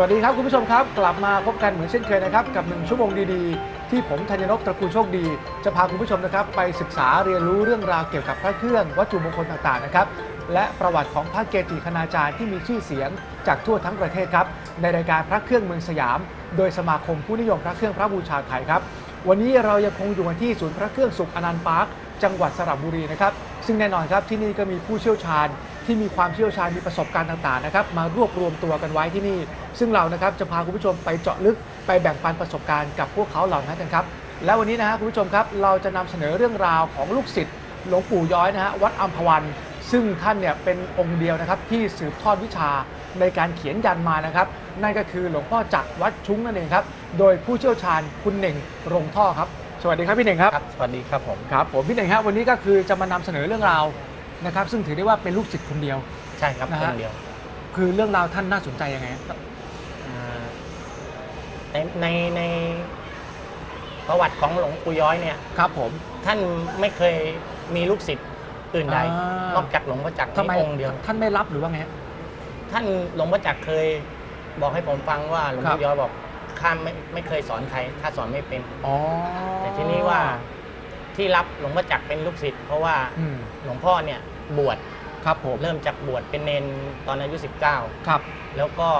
วัสดีครับคุณผู้ชมครับ กลับมาพบกันเหมือนเช่นเคยนะครับ กับหนึ่งชั่วโมงดีๆ ที่ผมธัญนพตระกูลโชคดี จะพาคุณผู้ชมนะครับ ไปศึกษาเรียนรู้เรื่องราวเกี่ยวกับพระเครื่องวัตถุมงคลต่างๆนะครับและประวัติของพระเกจิคณาจารย์ที่มีชื่อเสียงจากทั่วทั้งประเทศครับ ในรายการพระเครื่องเมืองสยาม โดยสมาคมผู้นิยมพระเครื่องพระบูชาไทยครับ วันนี้เรายังคงอยู่กันที่ศูนย์พระเครื่องสุขอนันต์พาร์คจังหวัดสระบุรีนะครับ ซึ่งแน่นอนครับที่นี่ก็มีผู้เชี่ยวชาญที่มีความเชี่ยวชาญมีประสบการณ์ต่างๆนะครับมารวบรวมตัวกันไว้ที่นี่ ซึ่งเรานะครับจะพาคุณผู้ชมไปเจาะลึกไปแบ่งปันประสบการณ์กับพวกเขาเหล่านั้นกันครับและวันนี้นะฮะคุณผู้ชมครับเราจะนำเสนอเรื่องราวของลูกศิษย์หลวงปู่ย้อยนะฮะวัดอัมพวัน ซึ่งท่านเนี่ยเป็นองค์เดียวนะครับที่สืบทอดวิชาในการเขียนยันมานะครับ นั่นก็คือหลวงพ่อจักรวัดชุ้งนั่นเองครับโดยผู้เชี่ยวชาญคุณเหน่งรงท่อครับ สวัสดีครับพี่เหน่งครับ ครับ สวัสดีครับผม ครับผมพี่เหน่งครับวันนี้ก็คือจะมานำเสนอเรื่องราวนะครับ ซึ่งถือได้ว่าเป็นลูกศิษย์คนเดียว ใช่ครับนะคฮะ นเดียวคือเรื่องราวท่านน่าสนใจยังไงครับอ่าในในในประวัติของหลวงปู่ย้อยเนี่ย ครับผม ท่านไม่เคยมีลูกศิษย์อื่นใด อ่าน นอกจากหลวงพ่อจักรทำไมนี้องค์เดียว ท่านไม่รับหรือว่าไงฮะ ท่านหลวงพ่อจักรเคยบอกให้ผมฟังว่าหลวงครัปู่บย้อยบอก ข้ามไม่ไม่เคยสอนใคร ถ้าสอนไม่เป็น อ๋อ แต่ทีนี้ว่าที่รับหลวงพ่อจักรเป็นลูกศิษย์เพราะว่าอืม หลวงพ่อเนี่ยบวชครับผมเริ่มจากบวชเป็นเนนตอนอายุ19ครับแล้วก็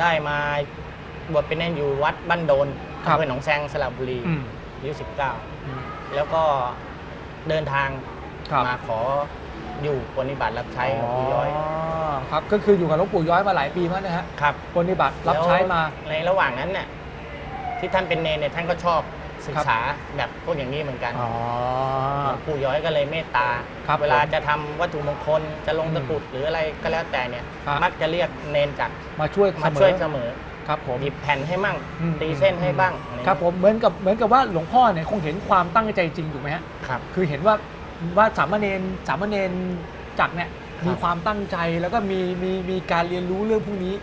ได้มาบวชเป็นเนนอยู่วัดบ้านโดนครับ อำเภอหนองแซงสระบุรีอืมอายุอืม19 แล้วก็เดินทางครับ มาขอ อยู่ปฏิบัติรับใช้หลวงปู่ย้อยครับ ก็คืออยู่กับหลวงปู่ย้อยมาหลายปีมากนะฮะครับปฏิบัติรับใช้มาแล้วในระหว่างนั้นเนี่ยที่ท่านเป็นเนนเนี่ยท่านก็ชอบศึกษาแบบพวกอย่างนี้เหมือนกันอ๋อหลวงปู่ย้อยก็เลยเมตตาครับเวลาผมจะทำวัตถุมงคลจะลงอืมตะกรุดหรืออะไรก็แล้วแต่เนี่ยครับมักจะเรียกเนนจักรมาช่วยมาเสมช่วยอเสมอครับผมหยิบแผ่นให้มั่งอืมตีเส้นให้บ้างอะไครับผมเหมือนกับเหมือนกับว่าหลวงพ่อเนี่ยคงเห็นความตั้งใจจริงถูกไหมฮะครับคือเห็นว่า ว่าสามเณรสามเณรจักรเนี่ยครับมีความตั้งใจแล้วก็มีมีมีการเรียนรู้เรื่องพวกนี้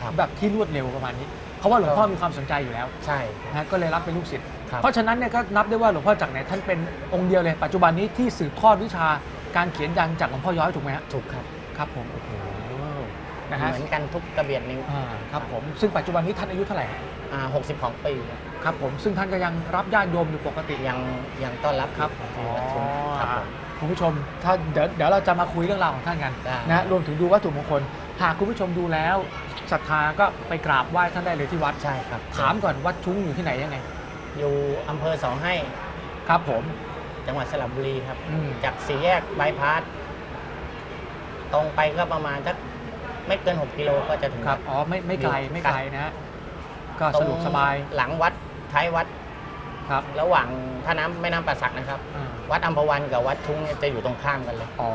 ครับแบบที่รวดเร็วประมาณนี้เพราะว่าหลวงพ่อมีความสนใจอยู่แล้วใช่นะฮะก็เลยรับเป็นลูกศิษย์ครับเพราะฉะนั้นเนี่ยก็นับได้ว่าหลวงพ่อจักรเนี่ยท่านเป็นองค์เดียวเลยปัจจุบันนี้ที่สืบทอดวิชาการเขียนยันจากหลวงพ่อย้อยถูกไหมฮะถูกครับครับผมโอ้โห นะฮะเหมือนกันทุกกระเบียดนิ้วอ่าครับผมซึ่งปัจจุบันนี้ท่านอายุเท่าไหร่ฮะอ่าหกสิบของปีครับผมซึ่งท่านก็ยังรับญาติโยมอยู่ปกติยังยังต้อนรับครับที่วัดชุมครับผม คุณผู้ชมถ้าเดี๋ยวเดี๋ยวเราจะมาคุยเรื่องราวของท่านกันได้ นะฮะรวมถึงดูวัตถุมงคล หากคุณผู้ชมดูแล้วศรัทธาก็ไปกราบไหว้ท่านได้เลยที่วัด ใช่ครับถามก่อนวัดชุ้งอยู่ที่ไหนยังไง อยู่อำเภอสองให้ครับผม จังหวัดสระบุรีครับ อืม จากสี่แยกบายพาสตรงไปก็ประมาณสัก ไม่เกิน 6 กิโลก็จะถึงครับ อ๋อ ไม่ไม่ไกลอยู่ไม่ไกลนะฮะก็ตรสะงดวกสบาย หลังวัดท้ายวัดครับ ระหว่างท่าน้ำแม่น้ำป่าสักนะครับ อ่า วัดอัมพวันกับวัดชุ้งเนี่ยจะอยู่ตรงข้ามกันเลย อ๋อ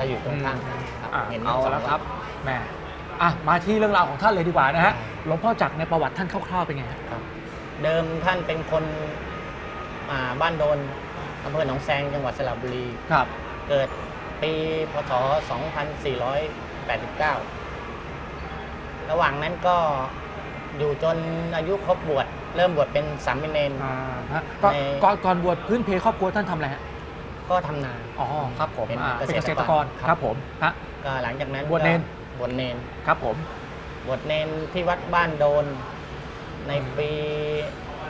จะอยู่ตรงข้ามกันครับอะเห็นเอาสงแล้วดครับแหม่อะมาที่เรื่องราวของท่านเลยดีกว่านะฮะได้หลวงพ่อจักรในประวัติท่านคร่าวๆเป็นไงฮะครับ เดิมท่านเป็นคนอ่าบ้านโดนอำเภอหนองแซงจังหวัดสระบุรี ครับ เกิดปีพศ 2489 ระหว่างนั้นก็อยู่จนอายุครบบวชเริ่มบวชเป็นสามเณร อ่าฮะก็ใน ก่อนก่อนบวชพื้นเพครอบครัวท่านทำอะไรฮะก็ทำนา อ๋อครับผมเป็นอ่าเกเป็นษเกษตตรรกกรรครับครับผมฮะ ก็หลังจากนั้นบวชเนรก็บวชเนนครับผม บวชเนนที่วัดบ้านโดน ในปี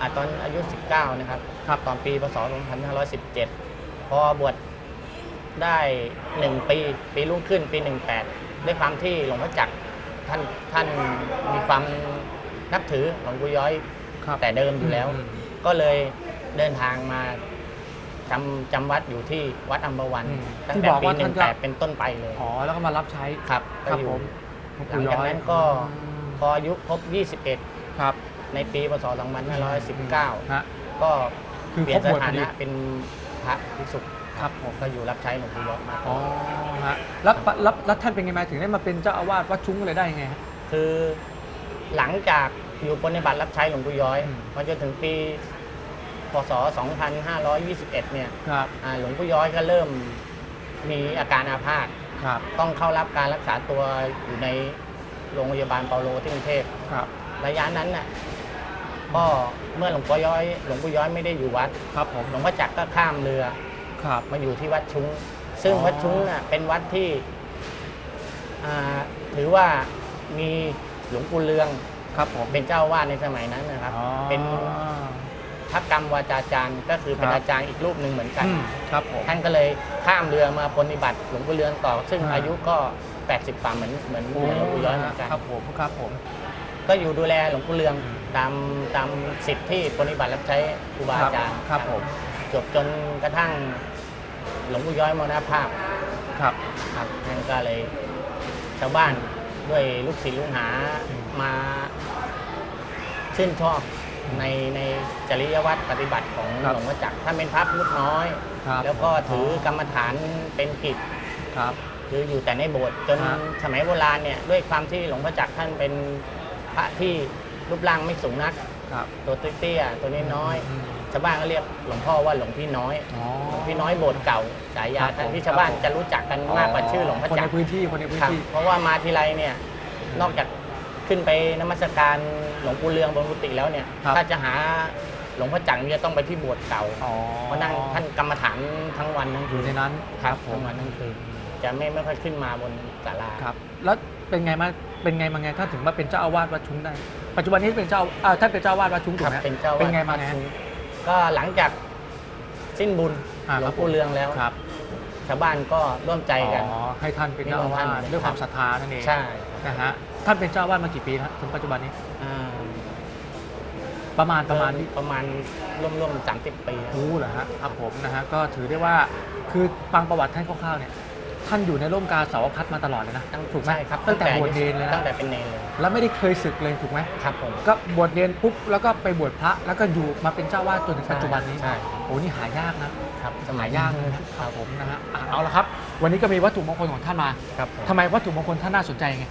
อาตอนอายุ 19 นะครับ ครับ ตอนปีพศ 2517 พอบวชได้ 1 ปี ปีรุ่งขึ้นปี 18 ด้วยความที่หลวงพ่อจักรท่านท่านมีความนับถือหลวงปู่ย้อยครับแต่เดิมอยู่แล้ว อืม ก็เลยเดินทางมาจำจำวัดอยู่ที่วัดอัมพวันอืมตั้งที่แต่บอกปีว่าท่านก็18เป็นต้นไปเลยอ๋อ แล้วก็มารับใช้ครับครับก็อยู่ผมหลวงหลัปู่งย้จากอยนั้นก็ อืมพออายุครบ 21 ครับในปีพศ 2519 ฮะก็คือเปลี่ครยบนสบวชถาพอดีนะเป็นพระภิกษุ ครับผมก็อยู่รับใช้หลวงปู่ยศมาตอ๋อลอดฮะแล้วแล้วแล้วท่านเป็นไงมาถึงได้มาเป็นเจ้าอาวาสวัดชุ้งเลยได้ยังไงฮะ คือหลังจากอยู่ปฏิบัติรับใช้หลวงปู่ย้อยอืม มาจนถึงปีพศ 2521 เนี่ยครับอ่าหลวงปู่ย้อยก็เริ่มมีอาการอาภาษครับต้องเข้ารับการรักษาตัวอยู่ในโรงพยาบาลเปาโลที่กรุงเทพ ครับระยะนั้นน่ะก็เมื่อหลวงปู่ย้อย หลวงปู่ย้อยไม่ได้อยู่วัด ครับผมหลวงพ่อจักรก็ข้ามเรือ ครับมาอยู่ที่วัดชุ้ง ซึ่งอ๋อ วัดชุ้งน่ะเป็นวัดที่อ่าถือว่ามีหลวงปู่เรืองครับผมเป็นเจ้าอาวาดในสมัยนั้นนะครับ อ๋อ เป็นพระกรรมวาจาจารย์ ก็คือเป็นครับ อาจารย์อีกรูปหนึ่งเหมือนกัน อืมครับผม ท่านก็เลยข้ามเรือมาปฏิบัติหลวงปู่เรืองต่อ ซึ่งอ่า อายุก็ 80ป่าเหมือนเหมือนโอ้เหมือนหลวงปู่ย้อยเหมือนกัน ครับผมครับผม ก็อยู่ดูแลหลวงปู่เรืองตามตามสิทธิ์ที่ปฏิบัติรับใช้ครูบาอาจารย์ครับผม จบจนกระทั่ง หลวงปู่ย้อยมรณภาพครับ ครับนั่นก็เลยชาวบ้านด้วยลูกศิษย์ลูกหาอืมมาชื่นชอบในในจริยวัตรปฏิบัติของครับหลวงพ่อจักรท่านเป็นพระพุทธน้อย ครับ แล้วก็ถือกรรมฐานเป็นกิจ ครับ คืออยู่แต่ในโบสถ์จนฮะ สมัยโบราณเนี่ยด้วยความที่หลวงพ่อจักรท่านเป็นพระที่รูปร่างไม่สูงนัก ครับตัวเตี้ยๆตัวน้อยอืมๆ ชาวบ้านก็เรียกหลวงพ่อว่าหลวงพี่น้อยอ๋อ หลวงพี่น้อยโบสถ์เก่าฉายาครับผมที่ชาวบ้านครับผมจะรู้จักกันมากกว่าชื่อหลวงพ่อคนจัในกรพื้นที่คนในพื้นครับที่เพราะว่ามาทีไรเนี่ยนอกจากขึ้นไปนมัสการหลวงปู่เรืองบนกุฏิแล้วเนี่ยครับ ถ้าจะหาหลวงพ่อจักรเนี่ยต้องไปที่โบสถ์เก่าอ๋อเพราะนั่งท่านกรรมฐานทั้งวันทั้งอคืยู่นในนั้นครับผทั้มงวันทั้งคืนจะไม่ไม่ค่อยขึ้นมาบนศาลา ครับ แล้วเป็นไงมาเป็นไงมาไงถ้าถึงมาเป็นเจ้าอาวาสวัดชุ้งได้ ปัจจุบันนี้เป็นเจ้าอ่าท่านเป็นเจ้าอาวาสวัดชุ้งถูคกรับไหมเป็นเจ้าเป็นไงมาวัดไงชุม ก็หลังจากสิ้นบุญอ่าหลควรังบปู่เรืองแล้ว ครับชาวบ้านก็ร่วมใจกัน อ๋อให้ท่านเป็นเจ้าอาวาสให้ท่านด้วยความศรัทธานั่นเองใช่ นะฮะท่านเป็นเจ้าอาวาสมากี่ปีแล้วถึงปัจจุบันนี้อ่าประมาณประมาณนี้ ประมาณร่วมร่วมสามสิบปี รู้เหรอฮะครับผมนะฮะก็ถือได้ว่าคือฟังประวัติท่านคร่าวๆเนี่ย ท่านอยู่ในร่มกาสาวพัดมาตลอดเลยนะตั้งถูกไหมใช่ครับตั้งแต่บวชเนรเลยนะตั้งแต่เป็นเนรเลยแล้วไม่ได้เคยศึกเลยถูกไหมครับผมก็บวชเนรปุ๊บแล้วก็ไปบวชพระแล้วก็อยู่มาเป็นเจ้าวาดจนถึงปัจจุบันนี้ใช่โอ้นี่หายากนะครับสหามัยยากเลยนะครับผมนะฮะอะเอาละครับ วันนี้ก็มีวัตถุมงคลของท่านมาครับผมทำไมวัตถุมงคลท่านน่าสนใจไง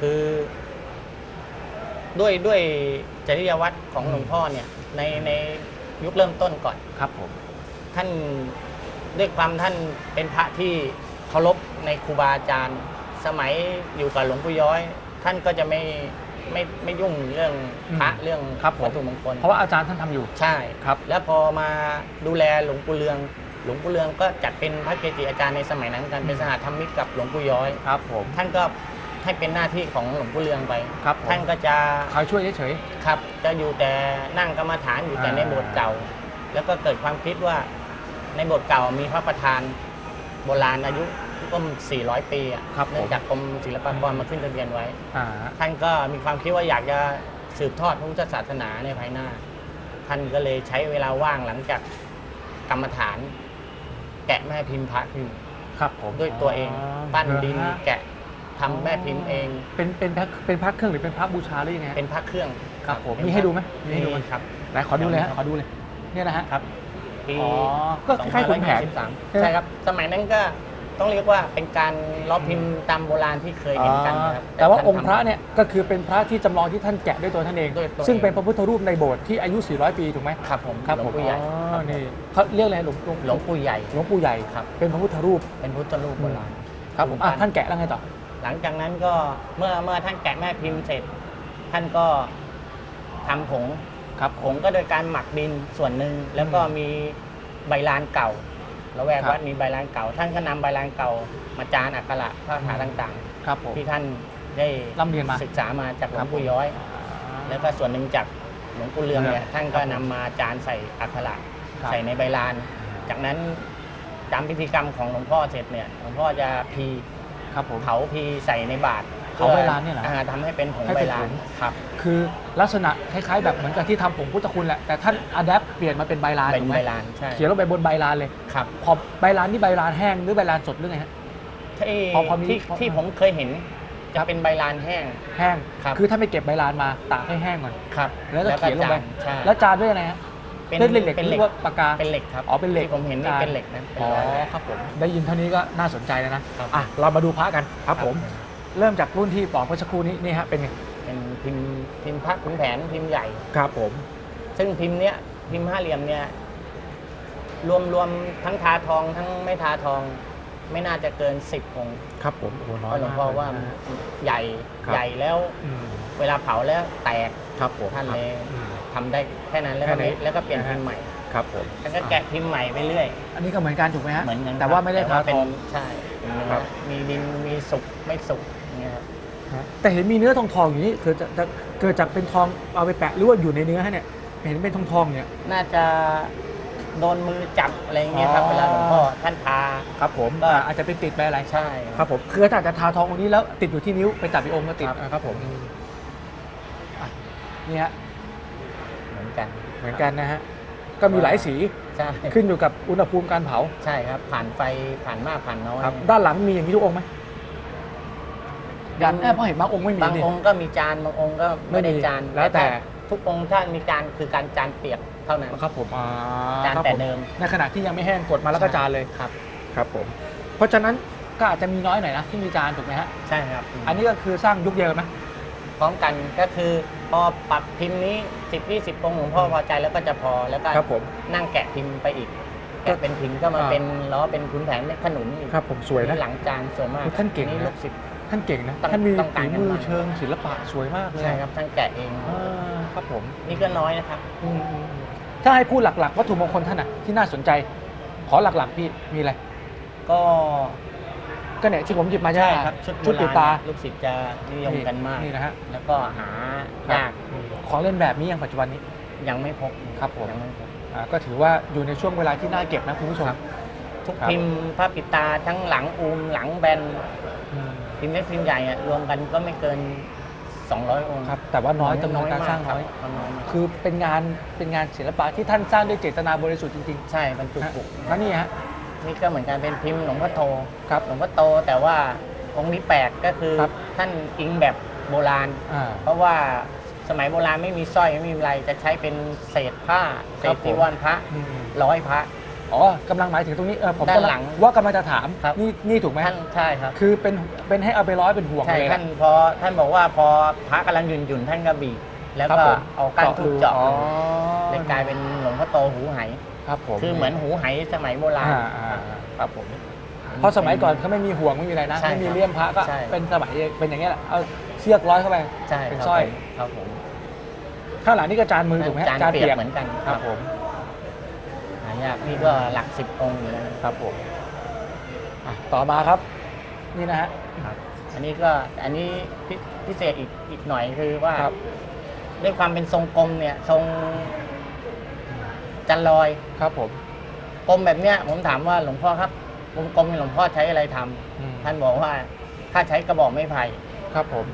คือ ด้วยด้วยจริยวัตรของอืมหลวงพ่อเนี่ยในในยุคเริ่มต้นก่อนครับผมท่านด้วยความท่านเป็นพระที่ เคารพในครูบาอาจารย์ สมัยอยู่กับหลวงปู่ย้อย ท่านก็จะไม่ไม่ไม่ยุ่งเรื่องพระเรื่องครับผม วัตถุมงคลเพราะว่าอาจารย์ท่านทำอยู่ ใช่ครับ แล้วพอมาดูแลหลวงปู่เรือง หลวงปู่เรืองก็จัดเป็นพระเกจิอาจารย์ในสมัยนั้นกันเป็นสหธรรมิกกับหลวงปู่ย้อย ครับผม ท่านก็ให้เป็นหน้าที่ของหลวงปู่เรืองไป ครับผม ท่านก็จะคอยช่วยเฉย ครับจะอยู่แต่นั่งกรรมฐานอยู่แต่อ่า ในโบสถ์เก่า แล้วก็เกิดความคิดว่าในโบสถ์เก่ามีพระประธาน โบราณอายุก็400 ปีอะครับผม เนื่องจากกรมศิลปากรมาขึ้นทะเบียนไว้ๆอ่าท่านก็มีความคิดว่าอยากจะสืบทอดพระพุทธศาสนาในภายหน้า ท่านก็เลยใช้เวลาว่างหลังจากกรรมฐาน แกะแม่พิมพ์พระขึ้นครับผมด้วยตัวเอง ปั้นดินเหรอฮะแกะทำแม่พิมพ์เอง เป็นเป็นพระเป็นพระเครื่องหรือเป็นพระบูชาหรือยังไงฮะ เป็นพระเครื่องครับผมเป็นมีให้ดูไหมมีให้ดูไหม ครับ ไหนขอดูเลยฮะขอดูเลยเนี่ยนะฮะครับ ปีอ๋อก็คล้ายๆขุนแผน 2523ใช่ครับ สมัยนั้นก็ต้องเรียกว่าเป็นการล้อพิมพ์ตามโบราณที่เคยเห็นกันนะครับ แต่ว่าท่นองค์พระทำเนี่ยก็คือเป็นพระที่จำลองที่ท่านแกะด้วยตัวท่านเอง ด้วยตัวซึ่งเองเป็นพระพุทธรูปในโบสถ์ที่อายุ 400 ปีถูกไหมครับผมครับหลผวงมปู่ใหญ่อ๋อครับนี่เขาเรียกอะไรหลวงหลวงหลวงปู่ใหญ่ หลวงปู่ใหญ่ครับ เป็นพระพุทธรูปเป็นพุทธรูปโบราณ ครับผมอะท่านแกะแล้วไงต่อ หลังจากนั้นก็เมื่อเมื่อท่านแกะแม่พิมพ์เสร็จ ท่านก็ทำผง ครับผงก็โดยการหมักดินส่วนหนึ่งแล้วก็มีใบลานเก่าแล้วแวกครับวัดมีใบลานเก่า ท่านก็นำใบลานเก่า มาจานอักขระพระคาถาต่างครับผมๆที่ท่านได้ร่ำเรียนมาศึกษามาจากหลครัวบงปู่ย้อย แล้วก็ส่วนหนึ่งจากหลวงปู่เรืองเนี่ยครับท่านก็นำมาจานใส่อักขระครับใส่ในใบลาน จากนั้นตามพิธีกรรมของหลวงพ่อเสร็จเนี่ยหลวงพ่อจะพีครับผมเผาพีใส่ในบาตร เผาใบลานเนี่ยเหรออ่ทำให้เป็นผงให้ใบเป็นลาผนง ครับ คือลักษณะคล้ายๆแบบเหมือนกับที่ทำผงพุทธคุณแหละแต่ท่านอัดแอปเปลี่ยนมาเป็นใบลานเป็นถูกไหใบมลานใช่เขียนลงไปบนใบลานเลย ครับพอใบลานนี่ใบลานแห้งหรือใบลานสดหรือไงฮะ ที่พอพอมีที่พอ ที่ผมเคยเห็นจะเป็นใบลานแห้ง แห้งครับคือถ้าไม่เก็บใบลานมาตากให้แห้งก่อน ครับแล้วก็เขียนลงไป จานใช่แล้วจานด้วยอะไรฮะเป็นเล่นเหล็กเป็นหเหรืล็กอว่าปากกา เป็นเหล็กครับอ๋อเป็นเหล็กที่ผมเห็นนี่จาน เป็นเหล็กนะเป็นอ๋อรอยครับผม ได้ยินเท่านี้ก็น่าสนใจแล้วนะครับ อะเรามาดูพระกันครับครับผม เริ่มจากรุ่นที่ปอกเมื่อสักครู่นี้นี่ฮะเป็นไงเป็นพิมพ์พิมพ์พระขุนแผนพิมพ์ใหญ่ ครับผม ซึ่งพิมพ์เนี้ยพิมพ์ห้าเหลี่ยมเนี่ยรวมรวมทั้งทาทองทั้งไม่ทาทอง ไม่น่าจะเกินสิบองค์ครับผมโอ้โหเพน้อยราะหลวงพ่อว่านะฮะใหญ่ครับ ใหญ่แล้วอืมเวลาเผาแล้วแตกครับผมท่านเลยอืม ทำได้แค่นั้นแล้วก็แค่นี้ไม่แล้วก็เปลี่ยนพิมพ์ใหม่ ครับผมท่านก็แกะพิมพ์ใหม่ไปเรื่อย อันนี้ก็เหมือนกันถูกไหมฮะเหมือนกันแต่ว่าไม่ได้แต่ทาเป็ทนอง ใช่เป็นเนื้อครับ มีดินมีสุกไม่สุกอย่างเงี้ยครับแต่เห็นมีเนื้อทองทองๆอย่างนี้เกิดจากจากเกิดจากเป็นทองเอาไปแปะหรือว่าอยู่ในเนื้อฮะเนี่ยเห็นเป็นทองทองๆเนี่ย น่าจะโดนมือจับอะไรอย่างเงี้ยครับอ๋อ เวลาหลวงพ่อท่านทา ครับผมก็ อาจจะไปติดไปอะไรใช่ครับผมคือถ้าจะทาทององค์นี้แล้วติดอยู่ที่นิ้วไปจับอีกองค์ก็ติดครับ อ่าครับผมอะนี่ฮะเหมือนกัน เหมือนกันนะฮะ ก็มีหลายสีใช่ขึ้นอยู่กับอุณหภูมิการเผาใช่ครับ ผ่านไฟผ่านมากผ่านน้อยครับด้านหลังมีอย่างนี้ทุกองค์ไหมยันแอบเพราะเห็นบางองค์ไม่มีบางนี่องค์ก็มีจานบางองค์ก็ไม่ได้ไม่มีจานแล้วแต่ทุกองค์ถ้ามีจานคือการจานเปียกเท่านั้นครับผมอ่าจานครับแต่ผมเดิมในขณะที่ยังไม่แห้งกดมาแล้วก็จานเลยครับ ครับผม เพราะฉะนั้นก็อาจจะมีน้อยหน่อยนะที่มีจานถูกไหมฮะใช่ครับ อันนี้ก็คือสร้างยุคเดียวกันไหม พร้อมกันก็คือพอปรับพิมพ์นี้ 10 20องค์หลวงพ่อพอใจแล้วก็จะพอแล้วก็ครับผม นั่งแกะพิมพ์ไปอีกแกะเป็นพิมพ์ก็มาอ่า เป็นล้อเป็นขุนแผนเม็ดขนุนอีกครับผมสวยนะ หลังจานสวยมากท่านเก่งนะนี่ลูกศิษย์ ท่านเก่งนะ ต้องท่านมีต้องการฝีกันมือมากเชิงศิลปะสวยมากเลยใช่ครับท่านแกะเองอ่าครับผมนี่ก็น้อยนะครับอืมอืมอืมถ้าให้พูดหลักๆ วัตถุมงคลท่านอะที่น่าสนใจ ขอหลักๆพี่มีอะไร ก็ ก็เนี่ยที่ผมหยิบมาใช่ไหมครับชุดชุดโบปิดราณตาลูกศิษย์จะนิยมกันมากนี่นะฮะแล้วก็หาครับยากของเล่นแบบนี้ยังปัจจุบันนี้ยังไม่พบครับผมยังไม่พบอ่าก็ถือว่าอยู่ในช่วงเวลาที่น่าเก็บนะคุณผู้ชมครับทุกครับพิมพ์พระปิดตาทั้งหลังอูมหลังแบนอืมพิมพ์เล็กพิมพ์ใหญ่อะรวมกันก็ไม่เกิน200องค์ครับแต่ว่าน้อยจำนวนการสร้างน้อยคบน้อยมากคือเป็นงานเป็นงานศิลปะที่ท่านสร้างด้วยเจตนาบริสุทธิ์จริงใช่บรรจุๆฮะกุแล้วนี่ฮะ นี่ก็เหมือนกันเป็นพิมพ์หลวงพ่อโตครับหลวงพ่อโตแต่ว่าองค์นี้แปลกก็คือครับท่านอิงแบบโบราณ อ่า เพราะว่าสมัยโบราณไม่มีสร้อยไม่มีอะไรจะใช้เป็นเศษผ้าเศครัษบผมจีวรพระอืมร้อยพระ อ๋อกำลังหมายถึงตรงนี้เออผมด้านกำลัหลังว่ากำลังจะถามครับ นี่นี่ถูกไหมท่านใช่ครับ คือเป็นเป็นให้เอาไปร้อยเป็นห่วงใช่เลยท่านพอท่านบอกว่าพอพระกำลังหยุ่นหยุ่นๆท่านก็บีบแล้วครับก็ผมเอาก้านทูบเจาะอ๋อ เลยกลายเป็นหลวงพ่อโตหูไห ครับผมคือเหมือนหูไหสมัยโบราณอ่าอ่าอ่า ครับผม เพราะสมัยก่อนเขาไม่มีห่วงไม่มีอะไรนะใช่ไม่มีครับเลี่ยมพระก็ใช่ เป็นสมัยเป็นอย่างเงี้ยแหละเอาเชือกร้อยเข้าไป ใช่เป็นครับสร้อยผมครับผมข้างหลังนี่ก็จานมือถูกไหมฮะจานเปียกเหมือนกันครับผมหายากนี่ก็หลักสิบองค์อยู่แล้วนะครับผมอะต่อมาครับ นี่นะฮะครับอันนี้ก็อันนี้พิพิเศษอีกอีกหน่อยคือว่าครับ ด้วยความเป็นทรงกลมเนี่ย ทรง จันลอยครับผมกลมแบบเนี้ยผมถามว่าหลวงพ่อครับกลมๆเนี่ยหลวงพ่อใช้อะไรทำอืมท่านบอกว่าถ้าใช้กระบอกไม้ไผ่ครับผม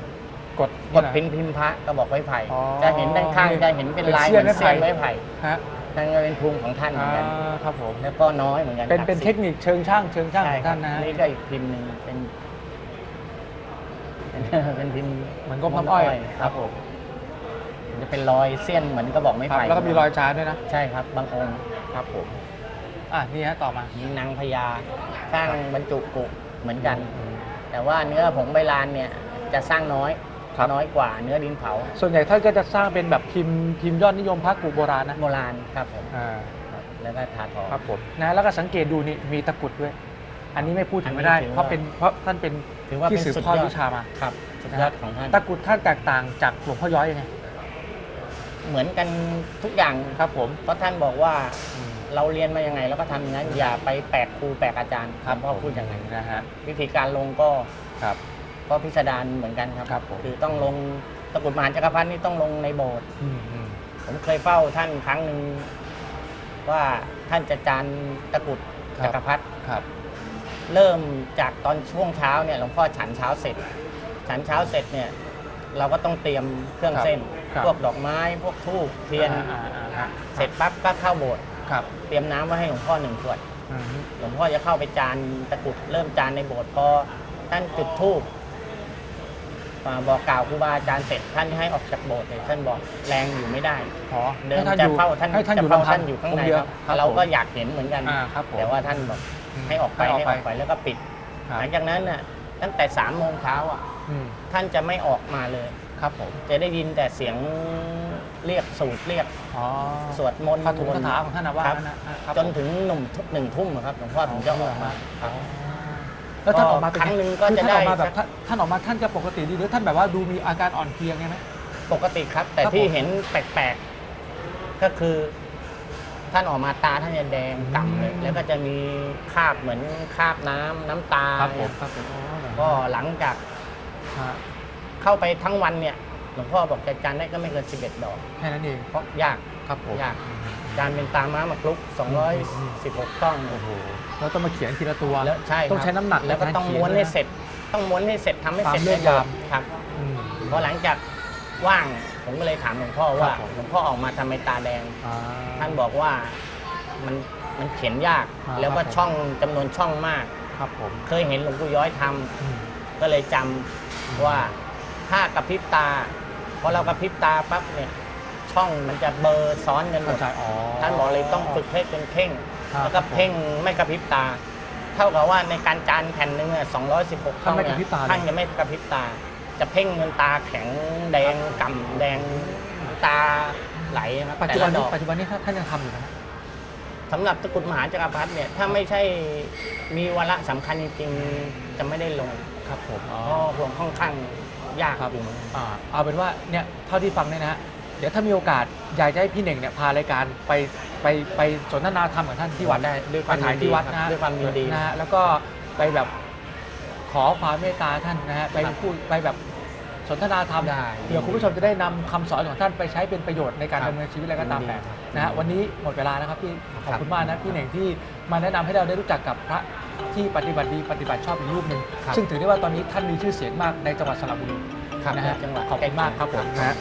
กดกดพิมพ์พิมพ์พระกระบอกไม้ไผ่อ๋อจะเห็นด้านข้างจะเห็นเป็นลายเป็นเหมือนเสี้เสี้ยยนนไม้ไม้ไผ่ ไผ่ฮะนั่นก็เป็นภูมิของท่านเหมือนกันอ่าครับผม แล้วก็น้อยเหมือนกันเป็นเป็นหลักเทสิบคนิคเชิงช่างเชิงช่างใช่ของครัท่าบนนะฮะ นี่ก็อีกพิมพ์หนึ่งเป็น เป็นพิมพ์เหมือนกบน้ำอ้อย ครับผมมัน จะเป็นรอยเสี้ยนเหมือนกระบอกไม้ครับไผ่แล้วก็มีรอยจานด้วยนะใช่ครับ บางองค์ครับผมอะนี่ฮะต่อมามีนางพญาสร้างบรรจุกุเหมือนกันแต่ว่าเนื้อผงใบลานเนี่ยจะสร้างน้อยครับ น้อยกว่าเนื้อดินเผาส่วนใหญ่ท่านก็จะสร้างเป็นแบบพิมพ์พิมพ์ยอดนิยมพระกูโบราณนะโบราณครับผมอ่าครับแล้วก็ทาทอง ครับผมนะแล้วก็สังเกตดูนี่มีตะกรุดด้วย อันนี้ไม่พูดถึงไม่ได้ อันนี้ถือเพราะว่าเป็นเพราะท่านเป็นถือว่าที่เป็นสืบสุดทอดยอดวิชามา ครับสุดยอดของท่าน ตะกรุดท่านแตกต่างจากหลวงพ่อย้อยยังไง เหมือนกันทุกอย่างครับผม เพราะท่านบอกว่าเราเรียนมายังไงแล้วก็ทำอย่างนั้นอย่าไปแปลกครูแปลกอาจารย์ครับพ่อพูดอย่างนั้นนะฮะวิธีการลงก็ครับ ก็พิสดารเหมือนกันครับครับผมคือต้องลงตะกรุดมหาจักรพรรดินี่ต้องลงในโบสถ์อืมอืมผมเคยเฝ้าท่านครั้งหนึ่งว่าท่านจะจานตะกรุดจักรพรรดิ ครับ เริ่มจากตอนช่วงเช้าเนี่ยหลวงพ่อฉันเช้าเสร็จ ฉันเช้าเสร็จเนี่ย เราก็ต้องเตรียมเครื่องเส้น ครับพวกดอกไม้พวกธูปเทียนอ่าอ่าอ่า เสร็จปั๊บก็เข้าโบสถ์ครับเตรียมน้ำไว้ให้หลวงพ่อหนึ่งขวด อืมหลวงพ่อจะเข้าไปจานตะกรุดเริ่มจานในโบสถ์พอท่านจุดธูปอ่าบอกกล่าวครูบาอาจารย์เสร็จท่านให้ออกจากโบสถ์เลยท่านบอกแรงอยู่ไม่ได้ขอเดินให้ท่านอจะยู่เข้าท่านให้ท่านจะอยู่เข้าลำพัท่านอยู่ข้างในคนเดียวครับเราก็อยากเห็นเหมือนกัน อ่าครับผม แต่ว่าท่านบอกอืมให้ออกไปให้ออกไปแล้วก็ปิดครับหลังจากนั้นน่ะตั้งแต่สามโมงเช้าอะ อืมท่านจะไม่ออกมาเลย ครับผมจะได้ยินแต่เสียงเรียกสูตรเรียกอ๋อสวดมนต์คาถงคาถาของท่านนะว่าครับงั้นนะอ่าครับจนถึงหนุ่มทุกหนึ่งทุ่มอะครับหลวงพ่อถึงจะออกมาครับ แล้วท่านออกมาเป็นครั้งหนึ่งก็คือจะท่านออกมาได้แบบท่านท่านออกมาท่านจะปกติดีหรือท่านแบบว่าดูมีอาการอ่อนเพลียไงไหม ปกติครับ แต่ครับที่ผม เห็นแปลกๆ ก็คือ ท่านออกมาตาท่านจะแดงก่ำเลยอืมแล้วก็จะมีคราบเหมือนคราบน้ำน้ำตา ครับผมครับผมอ๋อเหรอก็หลังจากฮะ เข้าไปทั้งวันเนี่ยหลวงพ่อบอกจะจานได้ก็ไม่เกิน 11 ดอก แค่นั้นเองเพราะยากครับผมยากจานเป็นตาม้าหมากรุก 216ต้องโอ้โหเราต้องมาเขียนทีละตัวแล้วใช่ต้องครับใช้น้ำหนักแล้วก็ในการต้องเขียนม้วนด้วยให้นะเสร็จ ต้องม้วนให้เสร็จทำให้เสร็จตามเลือกให้หมดยามครับอืมพอหลังจากว่างผมก็เลยถามหลวงพ่อว่าครับผมหลวงพ่อออกมาทำไมตาแดงอ่าท่านบอกว่ามันมันเขียนยากอ่าแล้วก็ครับผม ช่องจำนวนช่องมาก ครับผม เคยเห็นหลวงปู่ย้อยทำอืมก็เลยจำว่า ถ้ากระพริบตาพอเรากระพริบตาปั๊บเนี่ย ช่องมันจะเบลอร์ซ้อนกันหมเข้าดใจอ๋อ ท่านบอกเลยต้องฝึกให้เป็นเพ่งครับ แล้วก็เพ่งไม่กระพริบตา เท่ากับว่าในการจานแผ่นหนึ่งอะ216ท่านไม่กระพริบตาเลยท่านจะไม่กระพริบตา จะเพ่งเงินตาแข็งแดงก่ำแดงตาไหลนะครับปัจแต่จุบันละดนี้อก ปัจจุบันนี้ท่านยังทำอยู่นะฮะสำหรับตะกรุดมหาจักรพรรดิเนี่ยถ้าไม่ใช่มีวาระสำคัญจริงๆ จะไม่ได้ลงครับผมอ๋อเพราะผมค่อนข้าง ยากครับอยู่เหมือนกันอ่าเอาเป็นว่าเนี่ยเท่าที่ฟังเนี่ยนะฮะเดี๋ยวถ้ามีโอกาสอยากจะให้พี่เน่งเนี่ยพารายการไปไปไปสนทนาธรรมกับท่านที่วัดได้ด้วยความไปถ่ายยินดีที่วัดครับนะฮะด้วยความยินดีนะฮะแล้วก็ไปแบบขอความเมตตาท่านนะฮะไปครับพูดไปแบบสนทนาธรรมได้เดี๋ยวคุณผู้ชมจะได้นำคำสอนของท่านไปใช้เป็นประโยชน์ในการครับดำเนินชีวิตอะไรก็ตามยินดีแต่นะฮะวันนี้หมดเวลานะครับพี่ขอบครับคุณมากนะพี่เน่งที่มาแนะนำให้เราได้รู้จักกับพระ ที่ปฏิบัติดีปฏิบัติชอบอีกรูปหนึ่งครับ ซึ่งถือได้ว่าตอนนี้ท่านมีชื่อเสียงมากในจังหวัดสระบุรีครับนะฮะจังหวัดขอบคุณมากครับผมครับนะฮะ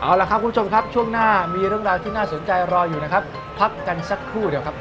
เอาละครับคุณผู้ชมครับช่วงหน้ามีเรื่องราวที่น่าสนใจรออยู่นะครับ พักกันสักครู่เดียวครับ